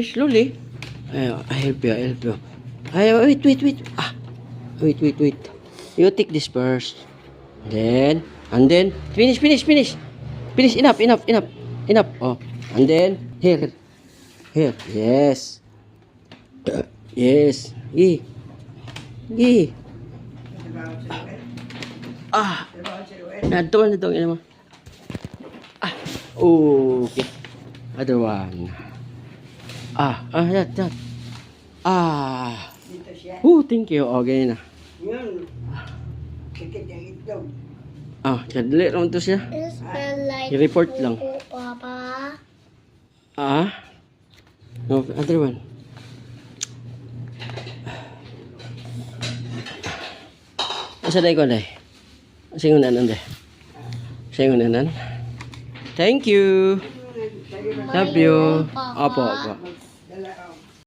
Slowly. Ay, I help you, I help you. Ay, wait, wait, wait. Ah, wait, wait, wait. You take this first. Then, and then, finish, finish, finish. Finish, enough, enough, enough. Enough. Oh, and then, here, here. Yes. Yes. Gi. Gi. Ah. Nadto na itong ina mo. Ah. Okay. Other one. Ah, ah, that, that. Ah. Dito siya. Oh, thank you. Okay na. Yun. Sikit yung itlog. Ah, kadali lang to siya. It smell like I-report lang. Papa. Ah. No, other one. Asa day ko day? Singunan day. Singunan. Thank you. Love you. Opo, opo.